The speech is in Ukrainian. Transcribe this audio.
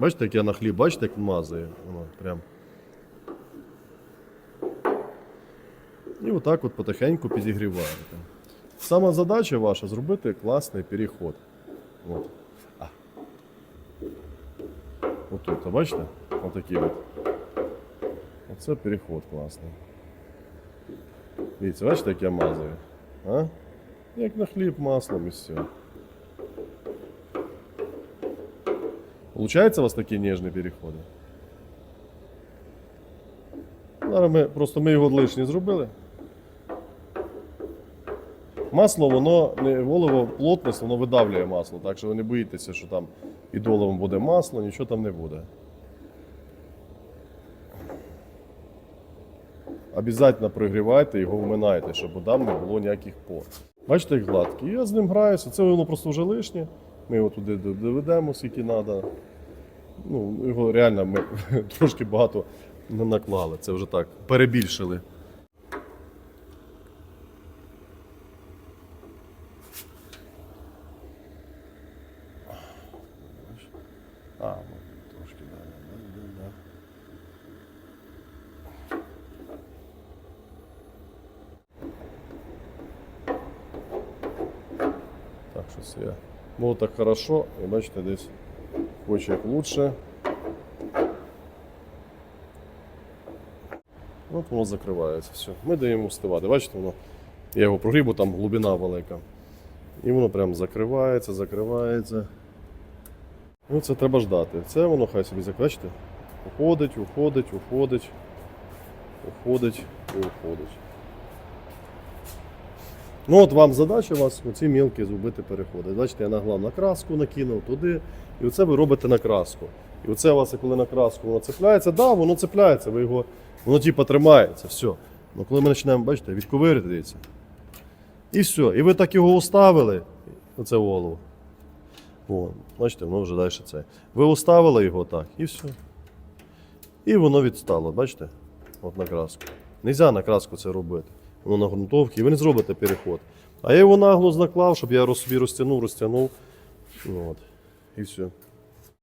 Бачите, як я на хліб, бачите, як мазає? Воно прям. І отак от потихеньку підігріваєте. Сама задача ваша зробити класний переход. От. А. Отут, а бачите? Отакий от. Оце переход класний. Дивіться, бачите, як я мазаю? А? Як на хліб маслом і все. Получається у вас такі ніжні переходи? Зараз ми просто ми його лишні зробили. Масло, воно не волова плотність, воно видавлює масло, так що ви не боїтеся, що там доловом буде масло, нічого там не буде. Обязательно прогрівайте його вминайте, щоб там не було ніяких пор. Бачите, як гладкий. Я з ним граюся. Це воно просто вже лишнє. Ми його туди доведемо, скільки треба. Ну, його реально ми трошки багато не наклали. Це вже так, перебільшили. А, ну, трошки далі. Да, да, да. Так, щось я. Ну так хорошо, і бачите, десь хоче як лучше. От воно закривається. Все. Ми даємо встивати. Бачите, воно. Я його прогрів, бо там глибина велика. І воно прям закривається, закривається. Ну, це треба ждати. Це воно хай собі закачте. Уходить, уходить, уходить, уходить і уходить. Ну от вам задача у вас оці мілкі зробити переходи. Бачите, я наглав на краску, накинув туди, і оце ви робите на краску. І оце у вас, коли на краску воно цепляється, да, воно цепляється, ви його, воно типу тримається, все. Ну коли ми починаємо, бачите, відковирити, дивіться. І все. І ви так його уставили, оце голову. О, бачите, воно вже далі це. Ви уставили його так, і все. І воно відстало, бачите? От на краску. Нельзя на краску це робити. Воно на ґрунтовці, і ви не зробите переход. А я його нагло наклав, щоб я собі розтягнув, розтягнув. От. І все.